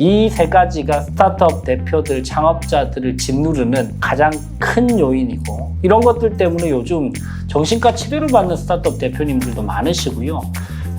이 세 가지가 스타트업 대표들, 창업자들을 짓누르는 가장 큰 요인이고 이런 것들 때문에 요즘 정신과 치료를 받는 스타트업 대표님들도 많으시고요.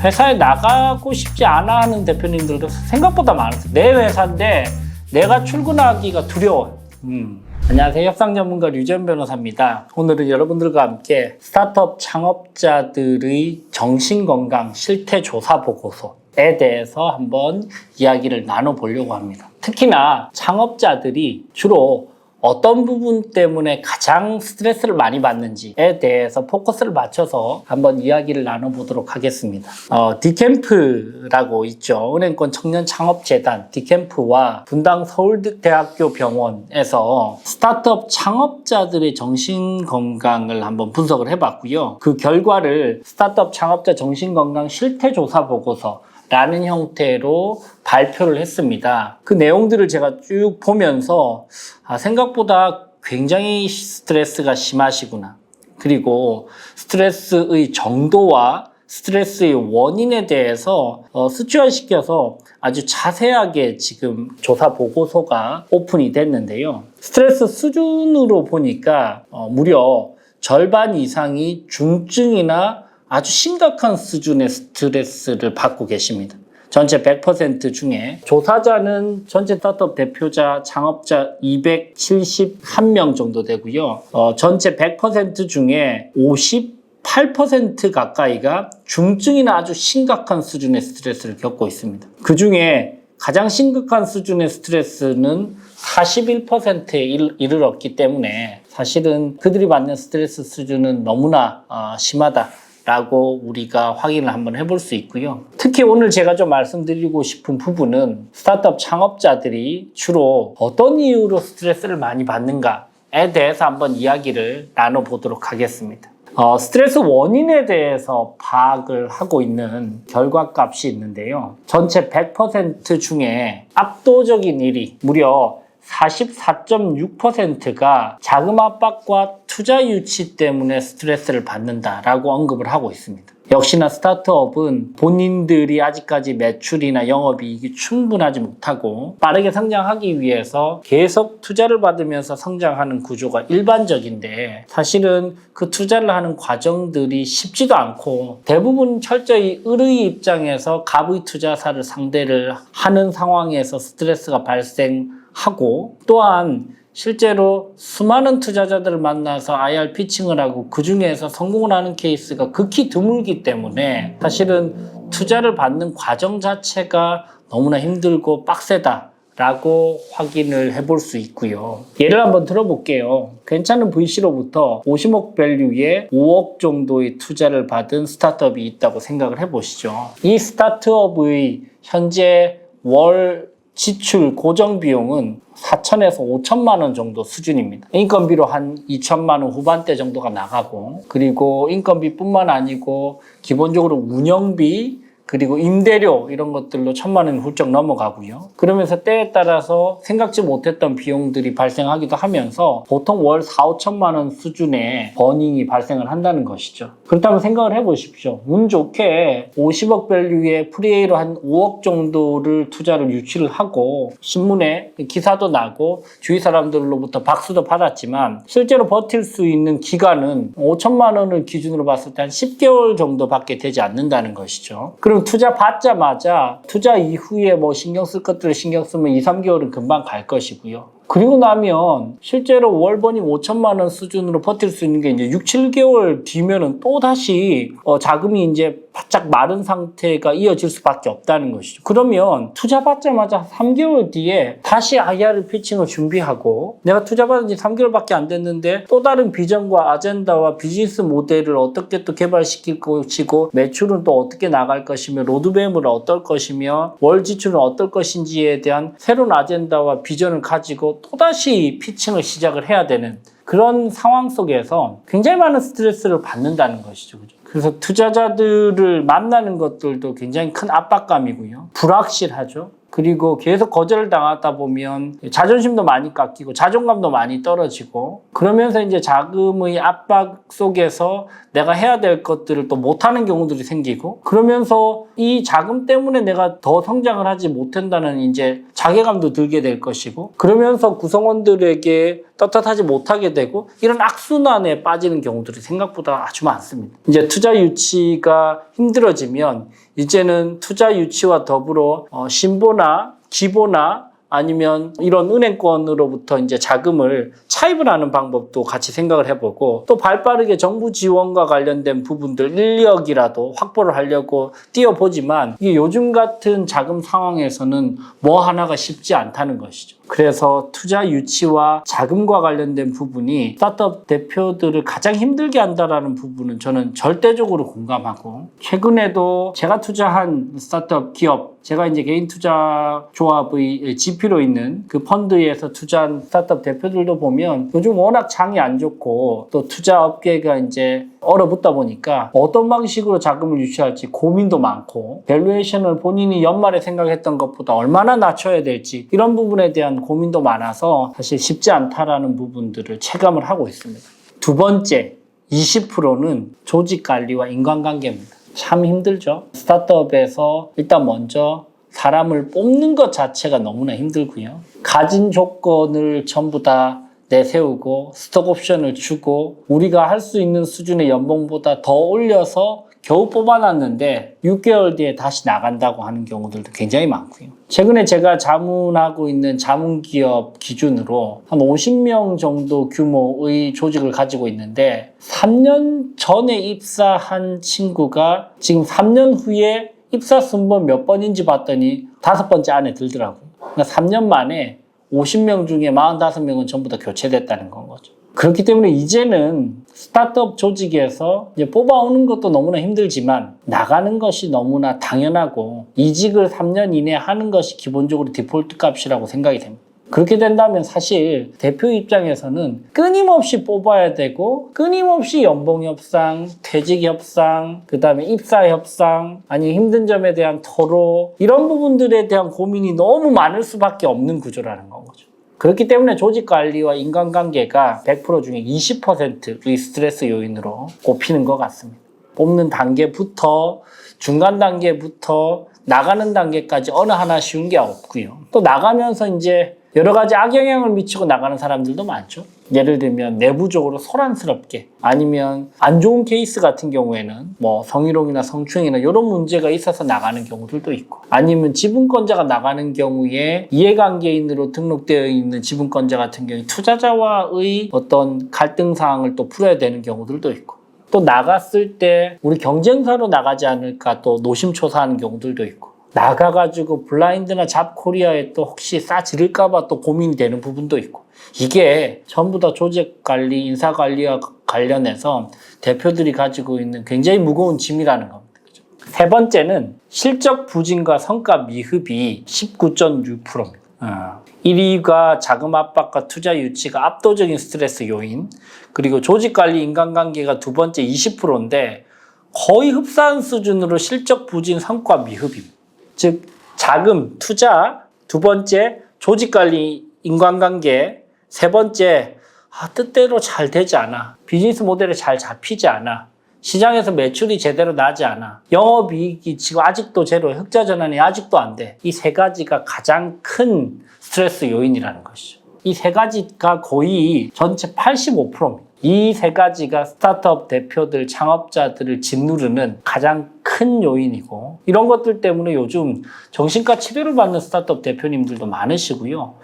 회사에 나가고 싶지 않아 하는 대표님들도 생각보다 많으세요. 내 회사인데 내가 출근하기가 두려워요. 음. 안녕하세요. 협상 전문가 류전 변호사입니다. 오늘은 여러분들과 함께 스타트업 창업자들의 정신건강 실태 조사 보고서 에 대해서 한번 이야기를 나눠보려고 합니다. 특히나 창업자들이 주로 어떤 부분 때문에 가장 스트레스를 많이 받는지에 대해서 포커스를 맞춰서 한번 이야기를 나눠보도록 하겠습니다. 어, 디캠프라고 있죠. 은행권 청년 창업재단 디캠프와 분당 서울대학교 병원에서 스타트업 창업자들의 정신 건강을 한번 분석을 해봤고요. 그 결과를 스타트업 창업자 정신 건강 실태 조사 보고서 라는 형태로 발표를 했습니다. 그 내용들을 제가 쭉 보면서 아, 생각보다 굉장히 스트레스가 심하시구나. 그리고 스트레스의 정도와 스트레스의 원인에 대해서 어, 수치화시켜서 아주 자세하게 지금 조사 보고서가 오픈이 됐는데요. 스트레스 수준으로 보니까 어, 무려 절반 이상이 중증이나 아주 심각한 수준의 스트레스를 받고 계십니다. 전체 100% 중에 조사자는 전체 스타트업 대표자, 창업자 271명 정도 되고요. 어, 전체 100% 중에 58% 가까이가 중증이나 아주 심각한 수준의 스트레스를 겪고 있습니다. 그 중에 가장 심각한 수준의 스트레스는 41%에 이르렀기 때문에 사실은 그들이 받는 스트레스 수준은 너무나 어, 심하다. 라고 우리가 확인을 한번 해볼 수 있고요. 특히 오늘 제가 좀 말씀드리고 싶은 부분은 스타트업 창업자들이 주로 어떤 이유로 스트레스를 많이 받는가에 대해서 한번 이야기를 나눠보도록 하겠습니다. 어, 스트레스 원인에 대해서 파악을 하고 있는 결과 값이 있는데요. 전체 100% 중에 압도적인 1위, 무려 44.6%가 자금 압박과 투자 유치 때문에 스트레스를 받는다라고 언급을 하고 있습니다. 역시나 스타트업은 본인들이 아직까지 매출이나 영업이익이 충분하지 못하고 빠르게 성장하기 위해서 계속 투자를 받으면서 성장하는 구조가 일반적인데 사실은 그 투자를 하는 과정들이 쉽지도 않고 대부분 철저히 을의 입장에서 갑의 투자사를 상대를 하는 상황에서 스트레스가 발생 하고 또한 실제로 수많은 투자자들을 만나서 IR 피칭을 하고 그 중에서 성공을 하는 케이스가 극히 드물기 때문에 사실은 투자를 받는 과정 자체가 너무나 힘들고 빡세다. 라고 확인을 해볼 수 있고요. 예를 한번 들어볼게요. 괜찮은 VC로부터 50억 밸류에 5억 정도의 투자를 받은 스타트업이 있다고 생각을 해보시죠. 이 스타트업의 현재 월 지출 고정 비용은 4천에서 5천만 원 정도 수준입니다. 인건비로 한 2천만 원 후반대 정도가 나가고 그리고 인건비뿐만 아니고 기본적으로 운영비 그리고 임대료 이런 것들로 천만 원 훌쩍 넘어가고요. 그러면서 때에 따라서 생각지 못했던 비용들이 발생하기도 하면서 보통 월 4, 5천만 원 수준의 버닝이 발생을 한다는 것이죠. 그렇다면 생각을 해보십시오. 운 좋게 50억 밸류의 프리에이로 한 5억 정도를 투자를 유치를 하고 신문에 기사도 나고 주위 사람들로부터 박수도 받았지만 실제로 버틸 수 있는 기간은 5천만 원을 기준으로 봤을 때 한 10개월 정도밖에 되지 않는다는 것이죠. 그럼 투자 받자마자 투자 이후에 뭐 신경 쓸 것들을 신경 쓰면 2, 3개월은 금방 갈 것이고요. 그리고 나면 실제로 월번이 5천만 원 수준으로 버틸 수 있는 게 이제 6, 7개월 뒤면은 또 다시 어 자금이 이제 바짝 마른 상태가 이어질 수밖에 없다는 것이죠. 그러면 투자 받자마자 3개월 뒤에 다시 IR 피칭을 준비하고 내가 투자 받은 지 3개월밖에 안 됐는데 또 다른 비전과 아젠다와 비즈니스 모델을 어떻게 또 개발시킬 것이고 매출은 또 어떻게 나갈 것이며 로드맵은 어떨 것이며 월 지출은 어떨 것인지에 대한 새로운 아젠다와 비전을 가지고 또다시 피칭을 시작을 해야 되는 그런 상황 속에서 굉장히 많은 스트레스를 받는다는 것이죠. 그죠? 그래서 투자자들을 만나는 것들도 굉장히 큰 압박감이고요. 불확실하죠. 그리고 계속 거절을 당하다 보면 자존심도 많이 깎이고 자존감도 많이 떨어지고 그러면서 이제 자금의 압박 속에서 내가 해야 될 것들을 또 못하는 경우들이 생기고 그러면서 이 자금 때문에 내가 더 성장을 하지 못한다는 이제 자괴감도 들게 될 것이고 그러면서 구성원들에게 떳떳하지 못하게 되고 이런 악순환에 빠지는 경우들이 생각보다 아주 많습니다. 이제 투자 유치가 힘들어지면 이제는 투자 유치와 더불어 어, 신보나 기보나 아니면 이런 은행권으로부터 이제 자금을 차입을 하는 방법도 같이 생각을 해보고 또 발빠르게 정부 지원과 관련된 부분들 인력이라도 확보를 하려고 뛰어보지만 이게 요즘 같은 자금 상황에서는 뭐 하나가 쉽지 않다는 것이죠. 그래서 투자 유치와 자금과 관련된 부분이 스타트업 대표들을 가장 힘들게 한다라는 부분은 저는 절대적으로 공감하고 최근에도 제가 투자한 스타트업 기업 제가 이제 개인 투자 조합의 GP로 있는 그 펀드에서 투자한 스타트업 대표들도 보면 요즘 워낙 장이 안 좋고 또 투자 업계가 이제 얼어붙다 보니까 어떤 방식으로 자금을 유치할지 고민도 많고 밸류에이션을 본인이 연말에 생각했던 것보다 얼마나 낮춰야 될지 이런 부분에 대한 고민도 많아서 사실 쉽지 않다라는 부분들을 체감을 하고 있습니다. 두 번째 20%는 조직 관리와 인간관계입니다. 참 힘들죠. 스타트업에서 일단 먼저 사람을 뽑는 것 자체가 너무나 힘들고요. 가진 조건을 전부 다 내세우고 스톡 옵션을 주고 우리가 할 수 있는 수준의 연봉보다 더 올려서 겨우 뽑아놨는데 6개월 뒤에 다시 나간다고 하는 경우들도 굉장히 많고요. 최근에 제가 자문하고 있는 자문기업 기준으로 한 50명 정도 규모의 조직을 가지고 있는데 3년 전에 입사한 친구가 지금 3년 후에 입사 순번 몇 번인지 봤더니 다섯 번째 안에 들더라고요. 그러니까 3년 만에 50명 중에 45명은 전부 다 교체됐다는 건 거죠. 그렇기 때문에 이제는 스타트업 조직에서 이제 뽑아오는 것도 너무나 힘들지만 나가는 것이 너무나 당연하고 이직을 3년 이내에 하는 것이 기본적으로 디폴트 값이라고 생각이 됩니다. 그렇게 된다면 사실 대표 입장에서는 끊임없이 뽑아야 되고 끊임없이 연봉 협상, 퇴직 협상, 그 다음에 입사 협상, 아니 힘든 점에 대한 토로 이런 부분들에 대한 고민이 너무 많을 수밖에 없는 구조라는 건 거죠. 그렇기 때문에 조직 관리와 인간관계가 100% 중에 20%의 스트레스 요인으로 꼽히는 것 같습니다. 뽑는 단계부터 중간 단계부터 나가는 단계까지 어느 하나 쉬운 게 없고요. 또 나가면서 이제 여러 가지 악영향을 미치고 나가는 사람들도 많죠. 예를 들면 내부적으로 소란스럽게 아니면 안 좋은 케이스 같은 경우에는 뭐 성희롱이나 성추행이나 이런 문제가 있어서 나가는 경우들도 있고 아니면 지분권자가 나가는 경우에 이해관계인으로 등록되어 있는 지분권자 같은 경우에 투자자와의 어떤 갈등 사항을 또 풀어야 되는 경우들도 있고 또 나갔을 때 우리 경쟁사로 나가지 않을까 또 노심초사하는 경우들도 있고 나가가지고 블라인드나 잡코리아에 또 혹시 싸지를까봐 또 고민이 되는 부분도 있고 이게 전부 다 조직 관리, 인사 관리와 관련해서 대표들이 가지고 있는 굉장히 무거운 짐이라는 겁니다. 그죠? 세 번째는 실적 부진과 성과 미흡이 19.6%입니다. 어. 1위가 자금 압박과 투자 유치가 압도적인 스트레스 요인, 그리고 조직 관리 인간관계가 두 번째 20%인데 거의 흡사한 수준으로 실적 부진 성과 미흡입니다. 즉 자금 투자 두 번째 조직 관리 인간관계 세 번째 아, 뜻대로 잘 되지 않아. 비즈니스 모델이 잘 잡히지 않아. 시장에서 매출이 제대로 나지 않아. 영업이익이 지금 아직도 제로 흑자 전환이 아직도 안 돼 이 세 가지가 가장 큰 스트레스 요인이라는 것이죠. 이 세 가지가 거의 전체 85%입니다 이 세 가지가 스타트업 대표들, 창업자들을 짓누르는 가장 큰 요인이고 이런 것들 때문에 요즘 정신과 치료를 받는 스타트업 대표님들도 많으시고요.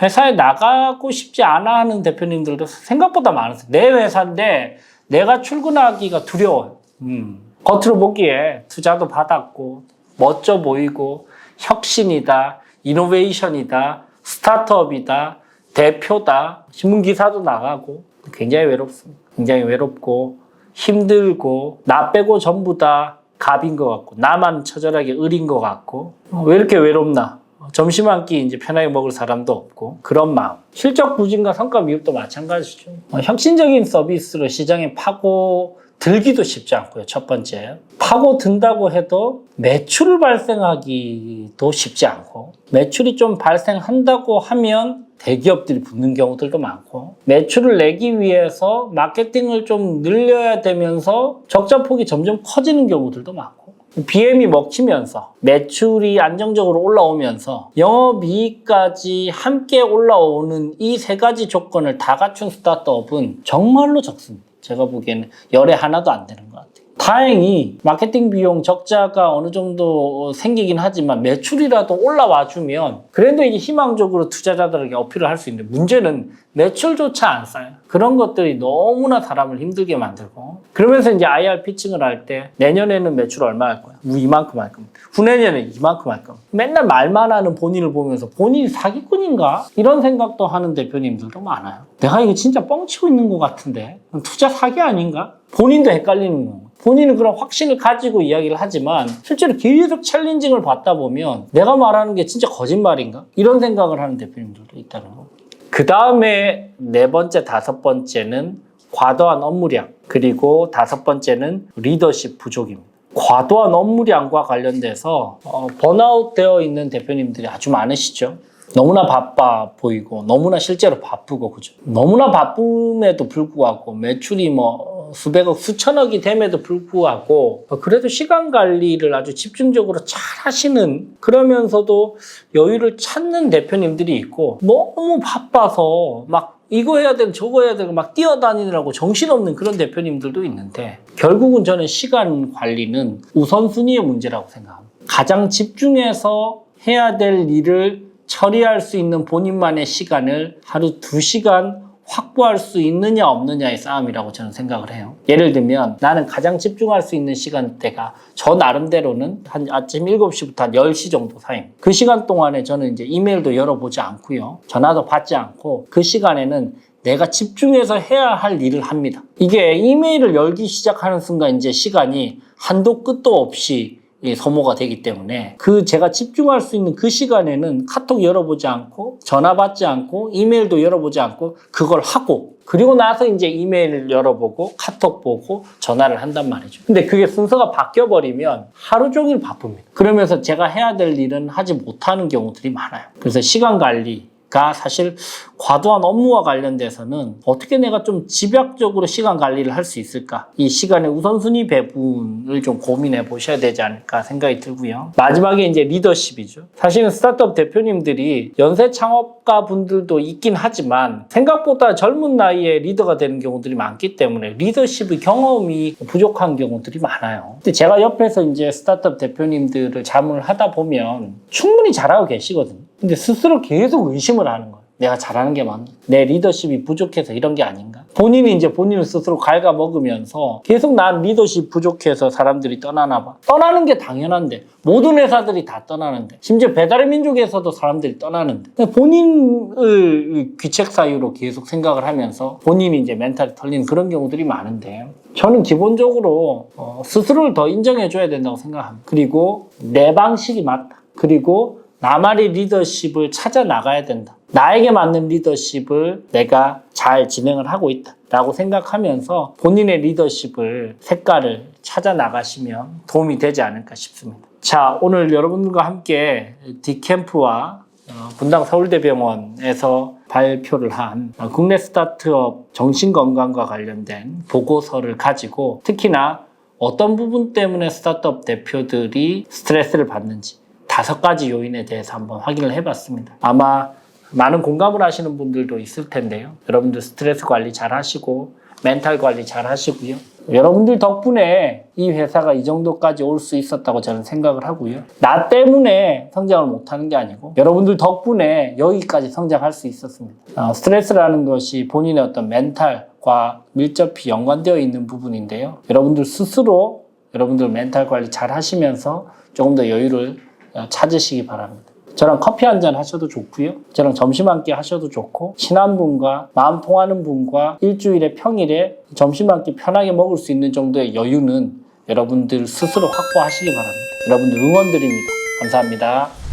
회사에 나가고 싶지 않아 하는 대표님들도 생각보다 많으세요. 내 회사인데 내가 출근하기가 두려워요. 음. 겉으로 보기에 투자도 받았고 멋져 보이고 혁신이다, 이노베이션이다, 스타트업이다, 대표다, 신문 기사도 나가고 굉장히 외롭습니다. 굉장히 외롭고 힘들고 나 빼고 전부 다 갑인 것 같고 나만 처절하게 을인 것 같고 어, 왜 이렇게 외롭나? 점심 한 끼 이제 편하게 먹을 사람도 없고 그런 마음. 실적 부진과 성과 미흡도 마찬가지죠. 어, 혁신적인 서비스로 시장에 파고 들기도 쉽지 않고요. 첫 번째. 파고 든다고 해도 매출을 발생하기도 쉽지 않고 매출이 좀 발생한다고 하면 대기업들이 붙는 경우들도 많고 매출을 내기 위해서 마케팅을 좀 늘려야 되면서 적자 폭이 점점 커지는 경우들도 많고 BM이 먹히면서 매출이 안정적으로 올라오면서 영업이익까지 함께 올라오는 이 세 가지 조건을 다 갖춘 스타트업은 정말로 적습니다. 제가 보기에는 열에 하나도 안 되는 것 같아요. 다행히 마케팅 비용 적자가 어느 정도 생기긴 하지만 매출이라도 올라와 주면 그래도 이게 희망적으로 투자자들에게 어필을 할 수 있는데 문제는 매출조차 안 쌓여요. 그런 것들이 너무나 사람을 힘들게 만들고 그러면서 이제 IR 피칭을 할 때 내년에는 매출 얼마 할 거야? 뭐 이만큼 할 겁니다. 후내년에 이만큼 할 겁니다. 맨날 말만 하는 본인을 보면서 본인이 사기꾼인가? 이런 생각도 하는 대표님들도 많아요. 내가 이거 진짜 뻥치고 있는 것 같은데 투자 사기 아닌가? 본인도 헷갈리는 거고 본인은 그런 확신을 가지고 이야기를 하지만 실제로 계속 챌린징을 받다 보면 내가 말하는 게 진짜 거짓말인가? 이런 생각을 하는 대표님들도 있다는 거. 그 다음에 네 번째, 다섯 번째는 과도한 업무량 그리고 다섯 번째는 리더십 부족입니다. 과도한 업무량과 관련돼서 어, 번아웃 되어 있는 대표님들이 아주 많으시죠. 너무나 바빠 보이고 너무나 실제로 바쁘고 그죠. 너무나 바쁨에도 불구하고 매출이 뭐 수백억 수천억이 됨에도 불구하고 그래도 시간 관리를 아주 집중적으로 잘 하시는 그러면서도 여유를 찾는 대표님들이 있고 너무 바빠서 막 이거 해야 되고 저거 해야 되고 막 뛰어다니느라고 정신없는 그런 대표님들도 있는데 결국은 저는 시간 관리는 우선순위의 문제라고 생각합니다. 가장 집중해서 해야 될 일을 처리할 수 있는 본인만의 시간을 하루 두시간 확보할 수 있느냐 없느냐의 싸움이라고 저는 생각을 해요. 예를 들면 나는 가장 집중할 수 있는 시간대가 저 나름대로는 한 아침 7시부터 한 10시 정도 사이입니다. 그 시간 동안에 저는 이제 이메일도 열어보지 않고요. 전화도 받지 않고 그 시간에는 내가 집중해서 해야 할 일을 합니다. 이게 이메일을 열기 시작하는 순간 이제 시간이 한도 끝도 없이 이 소모가 되기 때문에 그 제가 집중할 수 있는 그 시간에는 카톡 열어보지 않고 전화 받지 않고 이메일도 열어보지 않고 그걸 하고 그리고 나서 이제 이메일을 열어보고 카톡 보고 전화를 한단 말이죠. 근데 그게 순서가 바뀌어 버리면 하루 종일 바쁩니다. 그러면서 제가 해야 될 일은 하지 못하는 경우들이 많아요. 그래서 시간 관리 가 사실 과도한 업무와 관련돼서는 어떻게 내가 좀 집약적으로 시간 관리를 할 수 있을까? 이 시간의 우선순위 배분을 좀 고민해 보셔야 되지 않을까 생각이 들고요. 마지막에 이제 리더십이죠. 사실은 스타트업 대표님들이 연쇄 창업가 분들도 있긴 하지만 생각보다 젊은 나이에 리더가 되는 경우들이 많기 때문에 리더십의 경험이 부족한 경우들이 많아요. 근데 제가 옆에서 이제 스타트업 대표님들을 자문을 하다 보면 충분히 잘하고 계시거든요. 근데 스스로 계속 의심을 하는 거예요. 내가 잘하는 게 맞나? 내 리더십이 부족해서 이런 게 아닌가? 본인이 이제 본인을 스스로 갉아먹으면서 계속 난 리더십 부족해서 사람들이 떠나나 봐. 떠나는 게 당연한데 모든 회사들이 다 떠나는데 심지어 배달의 민족에서도 사람들이 떠나는데 본인을 귀책 사유로 계속 생각을 하면서 본인이 이제 멘탈이 털리는 그런 경우들이 많은데 저는 기본적으로 어, 스스로를 더 인정해줘야 된다고 생각합니다. 그리고 내 방식이 맞다. 그리고 나만의 리더십을 찾아 나가야 된다. 나에게 맞는 리더십을 내가 잘 진행을 하고 있다. 라고 생각하면서 본인의 리더십을, 색깔을 찾아 나가시면 도움이 되지 않을까 싶습니다. 자, 오늘 여러분들과 함께 디캠프와 어, 분당 서울대병원에서 발표를 한 어, 국내 스타트업 정신건강과 관련된 보고서를 가지고 특히나 어떤 부분 때문에 스타트업 대표들이 스트레스를 받는지 다섯 가지 요인에 대해서 한번 확인을 해봤습니다. 아마 많은 공감을 하시는 분들도 있을 텐데요. 여러분들 스트레스 관리 잘 하시고 멘탈 관리 잘 하시고요. 여러분들 덕분에 이 회사가 이 정도까지 올 수 있었다고 저는 생각을 하고요. 나 때문에 성장을 못하는 게 아니고 여러분들 덕분에 여기까지 성장할 수 있었습니다. 어, 스트레스라는 것이 본인의 어떤 멘탈과 밀접히 연관되어 있는 부분인데요. 여러분들 스스로 여러분들 멘탈 관리 잘 하시면서 조금 더 여유를 어, 찾으시기 바랍니다. 저랑 커피 한 잔 하셔도 좋고요. 저랑 점심 한 끼 하셔도 좋고 친한 분과 마음 통하는 분과 일주일에 평일에 점심 한 끼 편하게 먹을 수 있는 정도의 여유는 여러분들 스스로 확보하시기 바랍니다. 여러분들 응원 드립니다. 감사합니다.